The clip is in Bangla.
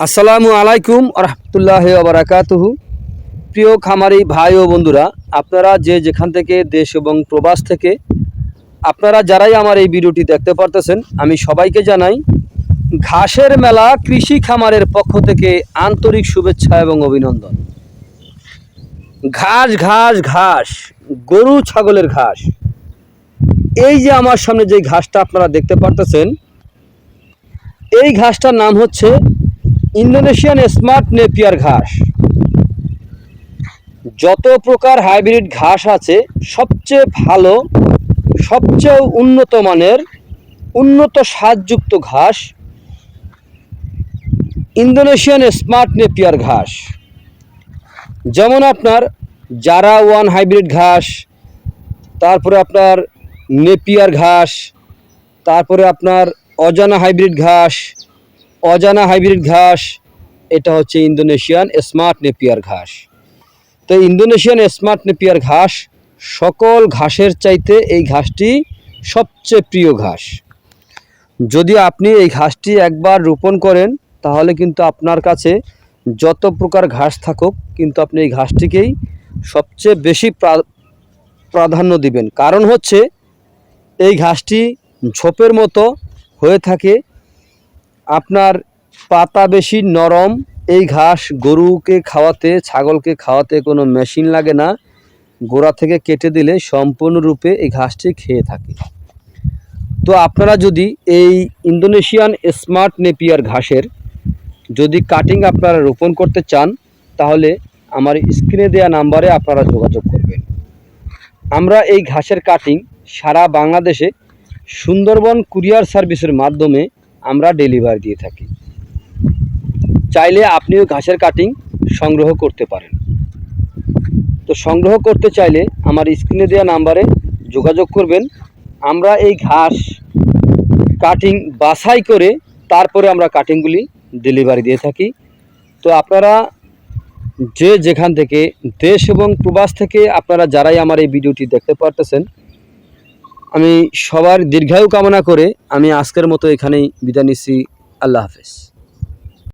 আসসালামু আলাইকুম রহমতুল্লাহ বারাকাতুহু। প্রিয় খামারি ভাই ও বন্ধুরা, আপনারা যে যেখান থেকে দেশ এবং প্রবাস থেকে, আপনারা যারাই আমার এই ভিডিওটি দেখতে পারতেছেন, আমি সবাইকে জানাই, ঘাসের মেলা কৃষি খামারের পক্ষ থেকে আন্তরিক শুভেচ্ছা এবং অভিনন্দন। ঘাস ঘাস ঘাস, গরু, ছাগলের ঘাস। এই যে আমার সামনে যে ঘাসটা আপনারা দেখতে পারতেছেন, এই ঘাসটার নাম হচ্ছে ইন্দোনেশিয়ান স্মার্ট নেপিয়ার ঘাস। যত প্রকার হাইব্রিড ঘাস আছে, সবচেয়ে ভালো, সবচেয়ে উন্নত মানের, উন্নত স্বাদযুক্ত ঘাস ইন্দোনেশিয়ান স্মার্ট নেপিয়ার ঘাস। যেমন আপনার জারা ওয়ান হাইব্রিড ঘাস, তারপরে আপনার নেপিয়ার ঘাস, তারপরে আপনার অজানা হাইব্রিড ঘাস অজানা হাইব্রিড ঘাস, এটা হচ্ছে ইন্দোনেশিয়ান স্মার্ট নেপিয়ার ঘাস। তো ইন্দোনেশিয়ান স্মার্ট নেপিয়ার ঘাস, সকল ঘাসের চাইতে এই ঘাসটি সবচেয়ে প্রিয় ঘাস। যদি আপনি এই ঘাসটি একবার রোপণ করেন, তাহলে কিন্তু আপনার কাছে যত প্রকার ঘাস থাকুক, কিন্তু আপনি এই ঘাসটিকেই সবচেয়ে বেশি প্রাধান্য দিবেন। কারণ হচ্ছে, এই ঘাসটি ঝোপের মতো হয়ে থাকে আপনার পাতা বেশি নরম, এই ঘাস গরুকে খাওয়াতে, ছাগলকে খাওয়াতে কোনো মেশিন লাগে না। গোড়া থেকে কেটে দিলে সম্পূর্ণরূপে এই ঘাসটি খেয়ে থাকে। তো আপনারা যদি এই ইন্দোনেশিয়ান স্মার্ট নেপিয়ার ঘাসের যদি কাটিং আপনারা রোপণ করতে চান, তাহলে আমার স্ক্রিনে দেওয়া নাম্বারে আপনারা যোগাযোগ করবেন। আমরা এই ঘাসের কাটিং সারা বাংলাদেশে সুন্দরবন কুরিয়ার সার্ভিসের মাধ্যমে আমরা ডেলিভারি দিয়ে থাকি। চাইলে আপনিও ঘাসের কাটিং সংগ্রহ করতে পারেন। তো সংগ্রহ করতে চাইলে আমার স্ক্রিনে দেওয়া নাম্বারে যোগাযোগ করবেন। আমরা এই ঘাস কাটিং বাছাই করে তারপরে আমরা কাটিংগুলি ডেলিভারি দিয়ে থাকি। তো আপনারা যে যেখান থেকে দেশ এবং প্রবাস থেকে আপনারা যারাই আমার এই ভিডিওটি দেখতে পারতেছেন আমি সবার দীর্ঘায়ু কামনা করে আমি আজকের মতো এখানেই বিদায় নিচ্ছি। আল্লাহ হাফেজ।